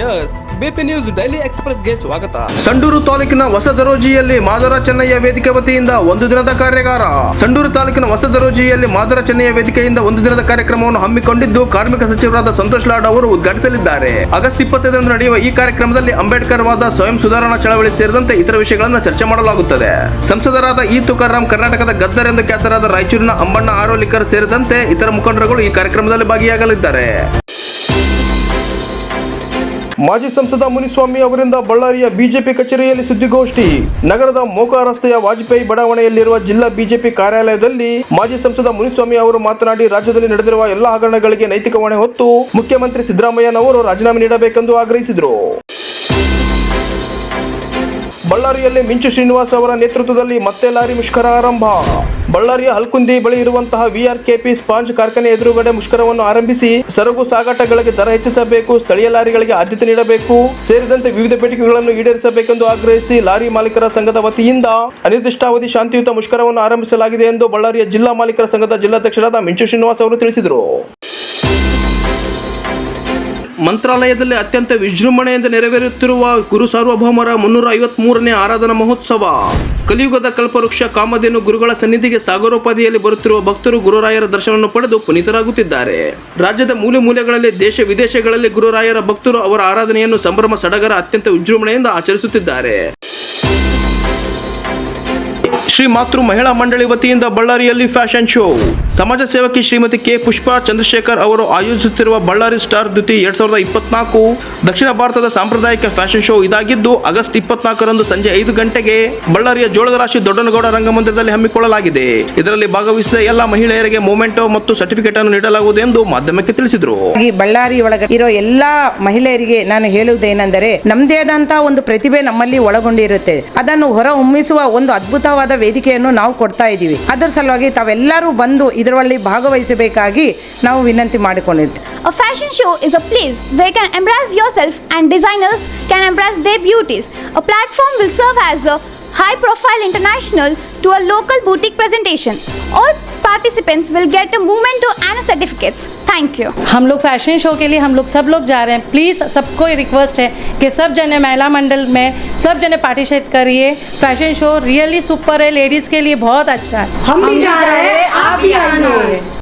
Yes BP news daily ಎಕ್ಸ್ಪ್ರೆಸ್ಗೆ ಸ್ವಾಗತ. ಸಂಡೂರು ತಾಲೂಕಿನ ಹೊಸದರೋಜಿಯಲ್ಲಿ ಮಾದರ ಚೆನ್ನಯ್ಯ ವೇದಿಕೆ ವತಿಯಿಂದ ಒಂದು ದಿನದ ಕಾರ್ಯಾಗಾರ. ಸಂಡೂರು ತಾಲೂಕಿನ ಹೊಸದರೋಜಿಯಲ್ಲಿ ಮಾದರ ಚೆನ್ನಯ್ಯ ವೇದಿಕೆಯಿಂದ ಒಂದು ದಿನದ ಕಾರ್ಯಕ್ರಮವನ್ನು ಹಮ್ಮಿಕೊಂಡಿದ್ದು ಕಾರ್ಮಿಕ ಸಚಿವರಾದ ಸಂತೋಷ್ ಲಾಡ್ ಅವರು ಉದ್ಘಾಟಿಸಲಿದ್ದಾರೆ. ಆಗಸ್ಟ್ ಇಪ್ಪತ್ತೈದರಂದು ನಡೆಯುವ ಈ ಕಾರ್ಯಕ್ರಮದಲ್ಲಿ ಅಂಬೇಡ್ಕರ್ ವಾದ ಸ್ವಯಂ ಸುಧಾರಣಾ ಚಳವಳಿ ಸೇರಿದಂತೆ ಇತರ ವಿಷಯಗಳನ್ನು ಚರ್ಚೆ ಮಾಡಲಾಗುತ್ತದೆ. ಸಂಸದರಾದ ಈ ತುಕಾರಾಮ್ ಕರ್ನಾಟಕದ ಗದ್ದರ್ ಎಂದು ಖ್ಯಾತರಾದ ರಾಯಚೂರಿನ ಅಂಬಣ್ಣ ಆರೋಲಿಕರ್ ಸೇರಿದಂತೆ ಇತರ ಮುಖಂಡರುಗಳು ಈ ಕಾರ್ಯಕ್ರಮದಲ್ಲಿ ಭಾಗಿಯಾಗಲಿದ್ದಾರೆ. ಮಾಜಿ ಸಂಸದ ಮುನಿಸ್ವಾಮಿ ಅವರಿಂದ ಬಳ್ಳಾರಿಯ ಬಿಜೆಪಿ ಕಚೇರಿಯಲ್ಲಿ ಸುದ್ದಿಗೋಷ್ಠಿ. ನಗರದ ಮೋಕ ರಸ್ತೆಯ ವಾಜಪೇಯಿ ಬಡಾವಣೆಯಲ್ಲಿರುವ ಜಿಲ್ಲಾ ಬಿಜೆಪಿ ಕಾರ್ಯಾಲಯದಲ್ಲಿ ಮಾಜಿ ಸಂಸದ ಮುನಿಸ್ವಾಮಿ ಅವರು ಮಾತನಾಡಿ, ರಾಜ್ಯದಲ್ಲಿ ನಡೆದಿರುವ ಎಲ್ಲ ಹಗರಣಗಳಿಗೆ ನೈತಿಕ ಹೊಣೆ ಹೊತ್ತು ಮುಖ್ಯಮಂತ್ರಿ ಸಿದ್ದರಾಮಯ್ಯನವರು ರಾಜೀನಾಮೆ ನೀಡಬೇಕೆಂದು ಆಗ್ರಹಿಸಿದರು. ಬಳ್ಳಾರಿಯಲ್ಲಿ ಮಿಂಚು ಶ್ರೀನಿವಾಸ್ ಅವರ ನೇತೃತ್ವದಲ್ಲಿ ಮತ್ತೆ ಲಾರಿ ಮುಷ್ಕರ ಆರಂಭ. ಬಳ್ಳಾರಿಯ ಹಲ್ಕುಂದಿ ಬಳಿ ಇರುವಂತಹ ವಿಆರ್ಕೆಪಿ ಸ್ಪಾಂಜ್ ಕಾರ್ಖಾನೆ ಎದುರುಗಡೆ ಮುಷ್ಕರವನ್ನು ಆರಂಭಿಸಿ ಸರಕು ಸಾಗಾಟಗಳಿಗೆ ದರ ಹೆಚ್ಚಿಸಬೇಕು, ಸ್ಥಳೀಯ ಲಾರಿಗಳಿಗೆ ಆದ್ಯತೆ ನೀಡಬೇಕು, ಸೇರಿದಂತೆ ವಿವಿಧ ಬೇಡಿಕೆಗಳನ್ನು ಈಡೇರಿಸಬೇಕೆಂದು ಆಗ್ರಹಿಸಿ ಲಾರಿ ಮಾಲೀಕರ ಸಂಘದ ವತಿಯಿಂದ ಅನಿರ್ದಿಷ್ಟಾವಧಿ ಶಾಂತಿಯುತ ಮುಷ್ಕರವನ್ನು ಆರಂಭಿಸಲಾಗಿದೆ ಎಂದು ಬಳ್ಳಾರಿಯ ಜಿಲ್ಲಾ ಮಾಲೀಕರ ಸಂಘದ ಜಿಲ್ಲಾಧ್ಯಕ್ಷರಾದ ಮಿಂಚು ಶ್ರೀನಿವಾಸ್ ಅವರು ತಿಳಿಸಿದರು. ಮಂತ್ರಾಲಯದಲ್ಲಿ ಅತ್ಯಂತ ವಿಜೃಂಭಣೆಯಿಂದ ನೆರವೇರುತ್ತಿರುವ ಗುರು ಸಾರ್ವಭೌಮರ ಮುನ್ನೂರ ಐವತ್ತ್ ಮೂರನೇ ಆರಾಧನಾ ಮಹೋತ್ಸವ. ಕಲಿಯುಗದ ಕಲ್ಪವೃಕ್ಷ ಕಾಮಧೇನು ಗುರುಗಳ ಸನ್ನಿಧಿಗೆ ಸಾಗರೋಪಾದಿಯಲ್ಲಿ ಬರುತ್ತಿರುವ ಭಕ್ತರು ಗುರುರಾಯರ ದರ್ಶನವನ್ನು ಪಡೆದು ಪುನೀತರಾಗುತ್ತಿದ್ದಾರೆ. ರಾಜ್ಯದ ಮೂಲೆ ಮೂಲೆಗಳಲ್ಲಿ ದೇಶ ವಿದೇಶಗಳಲ್ಲಿ ಗುರುರಾಯರ ಭಕ್ತರು ಅವರ ಆರಾಧನೆಯನ್ನು ಸಂಭ್ರಮ ಸಡಗರ ಅತ್ಯಂತ ವಿಜೃಂಭಣೆಯಿಂದ ಆಚರಿಸುತ್ತಿದ್ದಾರೆ. ಶ್ರೀ ಮಾತೃ ಮಹಿಳಾ ಮಂಡಳಿ ವತಿಯಿಂದ ಬಳ್ಳಾರಿಯಲ್ಲಿ ಫ್ಯಾಷನ್ ಶೋ. ಸಮಾಜ ಸೇವಕಿ ಶ್ರೀಮತಿ ಕೆ ಪುಷ್ಪಾ ಚಂದ್ರಶೇಖರ್ ಅವರು ಆಯೋಜಿಸುತ್ತಿರುವ ಬಳ್ಳಾರಿ ಸ್ಟಾರ್ ದ್ಯುತಿ ಎರಡ್ ಸಾವಿರದ ಇಪ್ಪತ್ನಾಲ್ಕು ದಕ್ಷಿಣ ಭಾರತದ ಸಾಂಪ್ರದಾಯಿಕ ಫ್ಯಾಷನ್ ಶೋ ಇದಾಗಿದ್ದು, ಆಗಸ್ಟ್ ಇಪ್ಪತ್ನಾಲ್ಕರಂದು ಸಂಜೆ ಐದು ಗಂಟೆಗೆ ಬಳ್ಳಾರಿಯ ಜೋಳದ ರಾಶಿ ದೊಡ್ಡನಗೌಡ ರಂಗಮಂದಿರದಲ್ಲಿ ಹಮ್ಮಿಕೊಳ್ಳಲಾಗಿದೆ. ಇದರಲ್ಲಿ ಭಾಗವಹಿಸಿದ ಎಲ್ಲ ಮಹಿಳೆಯರಿಗೆ ಮೊಮೆಂಟೋ ಮತ್ತು ಸರ್ಟಿಫಿಕೇಟ್ ಅನ್ನು ನೀಡಲಾಗುವುದು ಎಂದು ಮಾಧ್ಯಮಕ್ಕೆ ತಿಳಿಸಿದರು. ಈ ಬಳ್ಳಾರಿ ಒಳಗೆ ಇರೋ ಎಲ್ಲಾ ಮಹಿಳೆಯರಿಗೆ ನಾನು ಹೇಳುವುದೇನೆಂದರೆ ನಮ್ಮದೇ ಆದಂತಹ ಒಂದು ಪ್ರತಿಭೆ ನಮ್ಮಲ್ಲಿ ಒಳಗೊಂಡಿರುತ್ತೆ. ಅದನ್ನು ಹೊರ ಹೊಮ್ಮಿಸುವ ಒಂದು ಅದ್ಭುತವಾದ ವೇದಿಕೆಯನ್ನು ನಾವು ಕೊಡ್ತಾ ಇದ್ದೀವಿ ಅದರ ಸಲುವಾಗಿ ತಾವೆಲ್ಲರೂ ಬಂದು ಇದರಲ್ಲಿ ಭಾಗವಹಿಸಬೇಕಾಗಿ ನಾವು ವಿನಂತಿ ಮಾಡಿಕೊಂಡಿರ್ತೀವಿ A fashion show is a place where you can embrace yourself and designers can embrace their beauties. A platform will serve as a high profile international to a local boutique presentation. All participants will get a memento and a certificates. Thank you. हम लोग fashion show के लिए हम लोग सब लोग जा रहे हैं। प्लीज़ सबको रिक्वेस्ट है कि सब जने महिला मंडल में सब जने पार्टिसिपेट करिए। फ़ैशन शो रियली सुपर है। लेडीज़ के लिए बहुत अच्छा है। हम भी जा रहे हैं। आप भी आइए